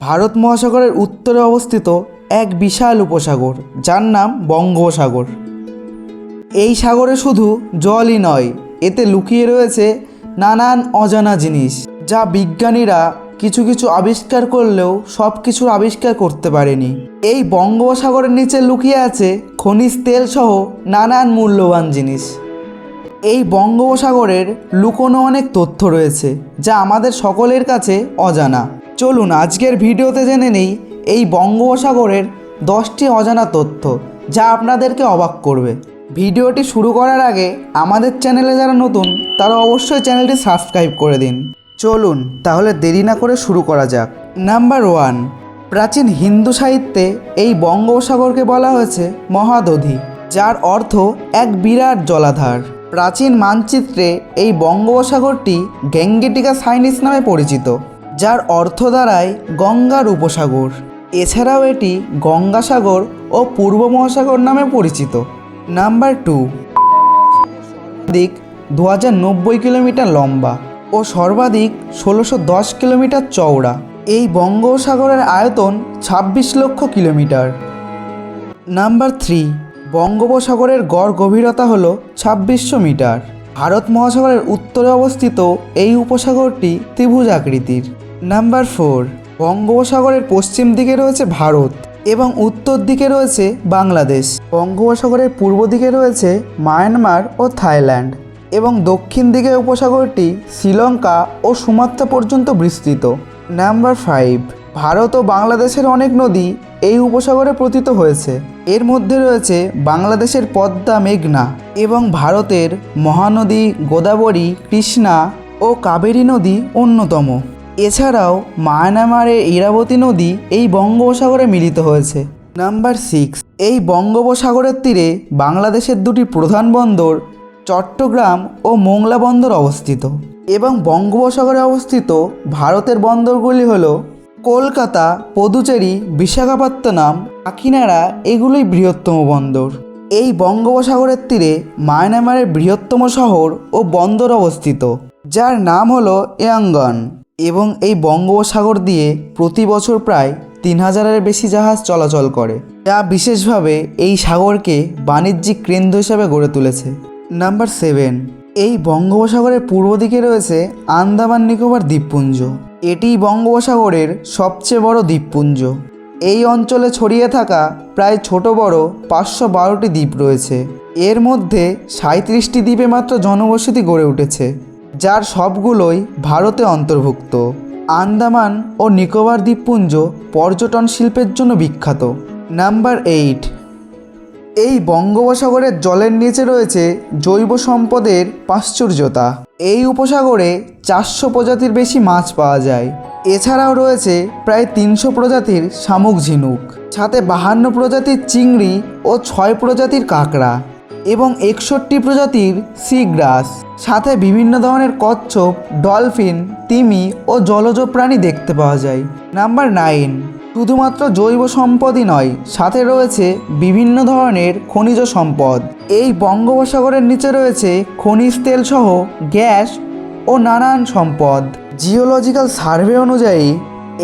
ভারত মহাসাগরের উত্তরে অবস্থিত এক বিশাল উপসাগর, যার নাম বঙ্গোপসাগর। এই সাগরে শুধু জলই নয়, এতে লুকিয়ে রয়েছে নানান অজানা জিনিস, যা বিজ্ঞানীরা কিছু কিছু আবিষ্কার করলেও সব কিছুর আবিষ্কার করতে পারেনি। এই বঙ্গোপসাগরের নিচে লুকিয়ে আছে খনিজ তেল সহ নানান মূল্যবান জিনিস। এই বঙ্গোপসাগরের লুকোনো অনেক তথ্য রয়েছে, যা আমাদের সকলের কাছে অজানা। চলুন আজকের ভিডিওতে জেনে নেই এই বঙ্গোপসাগরের দশটি অজানা তথ্য, যা আপনাদেরকে অবাক করবে। ভিডিওটি শুরু করার আগে আমাদের চ্যানেলে যারা নতুন, তারা অবশ্যই চ্যানেলটি সাবস্ক্রাইব করে দিন। চলুন, তাহলে দেরি না করে শুরু করা যাক। নাম্বার ওয়ান, প্রাচীন হিন্দু সাহিত্যে এই বঙ্গোপসাগরকে বলা হয়েছে মহাদধি, যার অর্থ এক বিরাট জলাধার। প্রাচীন মানচিত্রে এই বঙ্গোপসাগরটি গ্যাঙ্গেটিকা সাইনিস নামে পরিচিত। যার অর্থ দাঁড়ায় গঙ্গার উপসাগর। এছাড়াও এটি গঙ্গাসাগর ও পূর্ব মহাসাগর নামে পরিচিত। Number two. দিক দু হাজার নব্বই কিলোমিটার লম্বা ও সর্বাধিক ষোলোশো দশ কিলোমিটার চওড়া। এই বঙ্গোপসাগরের আয়তন ছাব্বিশ লক্ষ কিলোমিটার। Number three. বঙ্গোপসাগরের গড় গভীরতা হল ছাব্বিশশো মিটার। ভারত মহাসাগরের উত্তরে অবস্থিত এই উপসাগরটি ত্রিভুজ আকৃতির। নাম্বার ফোর বঙ্গোপসাগরের পশ্চিম দিকে রয়েছে ভারত এবং উত্তর দিকে রয়েছে বাংলাদেশ। বঙ্গোপসাগরের পূর্ব দিকে রয়েছে মায়ানমার ও থাইল্যান্ড এবং দক্ষিণ দিকে উপসাগরটি শ্রীলঙ্কা ও সুমাত্রা পর্যন্ত বিস্তৃত। নাম্বার ফাইভ ভারত ও বাংলাদেশের অনেক নদী এই উপসাগরে পতিত হয়েছে। এর মধ্যে রয়েছে বাংলাদেশের পদ্মা মেঘনা এবং ভারতের মহানদী গোদাবরী, কৃষ্ণা ও কাবেরী নদী অন্যতম। এছাড়াও মায়ানমারের ইরাবতী নদী এই বঙ্গোপসাগরে মিলিত হয়েছে। নাম্বার সিক্স এই বঙ্গোপসাগরের তীরে বাংলাদেশের দুটি প্রধান বন্দর চট্টগ্রাম ও মোংলা বন্দর অবস্থিত এবং বঙ্গোপসাগরে অবস্থিত ভারতের বন্দরগুলি হল কলকাতা, পদুচেরি, বিশাখাপত্তনম, কাকিনাড়া এগুলোই বৃহত্তম বন্দর। এই বঙ্গোপসাগরের তীরে মায়ানমারের বৃহত্তম শহর ও বন্দর অবস্থিত, যার নাম হলো ইয়াঙ্গন এবং এই বঙ্গোপসাগর দিয়ে প্রতি বছর প্রায় তিন হাজারের বেশি জাহাজ চলাচল করে, যা বিশেষভাবে এই সাগরকে বাণিজ্যিক কেন্দ্র হিসাবে গড়ে তুলেছে। নাম্বার সেভেন, এই বঙ্গোপসাগরের পূর্ব দিকে রয়েছে আন্দামান নিকোবর দ্বীপপুঞ্জ। এটি বঙ্গোপসাগরের সবচেয়ে বড় দ্বীপপুঞ্জ। এই অঞ্চলে ছড়িয়ে থাকা প্রায় ছোট বড় পাঁচশো বারোটি দ্বীপ রয়েছে। এর মধ্যে সাঁত্রিশটি দ্বীপে মাত্র জনবসতি গড়ে উঠেছে। যার সবগুলোই ভারতে অন্তর্ভুক্ত। আন্দামান ও নিকোবর দ্বীপপুঞ্জ পর্যটন শিল্পের জন্য বিখ্যাত। Number eight. এই বঙ্গোপসাগরের জলের নিচে রয়েছে জৈব সম্পদের প্রাচুর্যতা। এই উপসাগরে চারশো প্রজাতির বেশি মাছ পাওয়া যায়। এছাড়াও রয়েছে প্রায় তিনশো প্রজাতির শামুক ঝিনুক, সাথে বাহান্ন প্রজাতির চিংড়ি ও ছয় প্রজাতির কাঁকড়া। এবং একষট্টি প্রজাতির সি গ্রাস সাথে বিভিন্ন ধরনের কচ্ছপ ডলফিন তিমি ও জলজ প্রাণী দেখতে পাওয়া যায়। নাম্বার নাইন শুধুমাত্র জৈব সম্পদই নয়, সাথে রয়েছে বিভিন্ন ধরনের খনিজ সম্পদ। এই বঙ্গোপসাগরের নিচে রয়েছে খনিজ তেল সহ গ্যাস ও নানান সম্পদ। জিওলজিক্যাল সার্ভে অনুযায়ী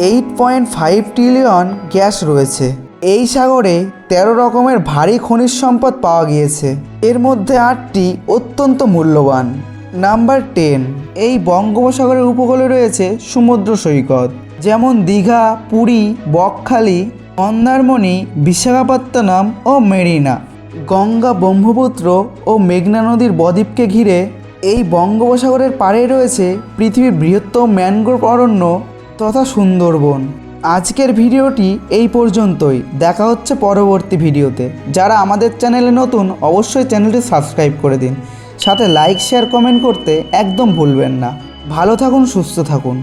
eight point five trillion gas রয়েছে। এই সাগরে তেরো রকমের ভারী খনিজ সম্পদ পাওয়া গিয়েছে। এর মধ্যে আটটি অত্যন্ত মূল্যবান। নাম্বার টেন, এই বঙ্গোপসাগরের উপকূলে রয়েছে সমুদ্র সৈকত, যেমন দীঘা, পুরী, বকখালি মন্দারমণি বিশাখাপত্তনম ও মেরিনা। গঙ্গা ব্রহ্মপুত্র ও মেঘনা নদীর বদ্বীপকে ঘিরে এই বঙ্গোপসাগরের পাড়ে রয়েছে পৃথিবীর বৃহত্তম ম্যানগ্রোভ অরণ্য তথা সুন্দরবন। আজকের ভিডিওটি এই পর্যন্তই। দেখা হচ্ছে পরবর্তী ভিডিওতে। যারা আমাদের চ্যানেলে নতুন, অবশ্যই চ্যানেলটি সাবস্ক্রাইব করে দিন। সাথে লাইক, শেয়ার, কমেন্ট করতে একদম ভুলবেন না। ভালো থাকুন, সুস্থ থাকুন।